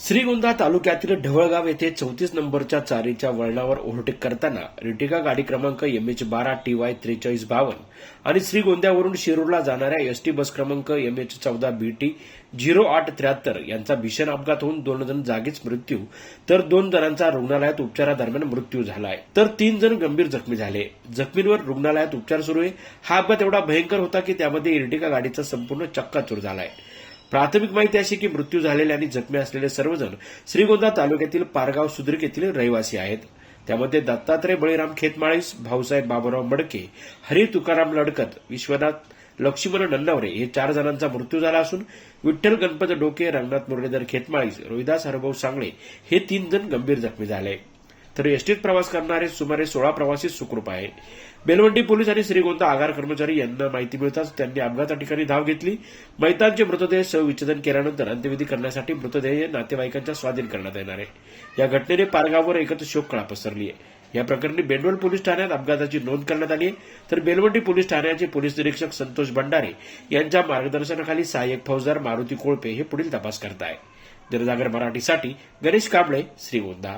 श्रीगोंदा तालुक्यातील ढवळगाव येथे चौतीस नंबरच्या चारीच्या वळणावर ओव्हरटेक करताना रिटिका गाडी क्रमांक एम एच बारा टी वाय त्रेचाळीस बावन्न आणि श्रीगोंद्यावरून शिरूरला जाणाऱ्या एसटी बस क्रमांक एम एच चौदा बी टी झिरो आठ त्र्याहत्तर यांचा भीषण अपघात होऊन दोन जण जागीच मृत्यू तर दोन जणांचा रुग्णालयात उपचारादरम्यान मृत्यू झालाय. तर तीन जण गंभीर जखमी झाले. जखमींवर रुग्णालयात उपचार सुरू आहे. हा अपघात एवढा भयंकर होता की त्यामध्ये इर्टिका गाडीचा संपूर्ण चक्काचूर आहे प्राथमिक माहिती अशी की मृत्यू झालेले आणि जखमी असलेले सर्वजण श्रीगोंदा तालुक्यातील पारगाव सुद्रिक येथील रहिवासी आहेत. त्यामध्ये दत्तात्रय बळीराम खेतमाळीस भाऊसाहेब बाबुराव मडके हरी तुकाराम लडकत विश्वनाथ लक्ष्मण नन्नावरे हे चार जणांचा मृत्यू झाला असून विठ्ठल गणपत डोके रंगनाथ मुरलीधर खेतमाळीस रोहिदास हरभाऊ सांगळे हे तीन जण गंभीर जखमी झाले. तर एसटीत प्रवास करणारे सुमारे सोळा प्रवासी सुखरूप आहे. बेलवंडी पोलीस आणि श्रीगोंदा आगार कर्मचारी यांना माहिती मिळताच त्यांनी अपघाता ठिकाणी धाव घेतली. मैतांचे मृतदेह शवविच्छेदन केल्यानंतर अंत्यविधी करण्यासाठी मृतदेह नातेवाईकांच्या स्वाधीन करण्यात येणार आहे. या घटनेने पारगाववर एकत्र शोककळा पसरली आहे. या प्रकरणी बेंडवल पोलीस ठाण्यात अपघाताची नोंद करण्यात आली आहे. तर बेलवंडी पोलीस ठाण्याचे पोलीस निरीक्षक संतोष भंडारे यांच्या मार्गदर्शनाखाली सहाय्यक फौजदार मारुती कोळपे हे पुढील तपास करत आहे निरजागर मराठीसाठी गणेश कांबळे श्रीगोंदा.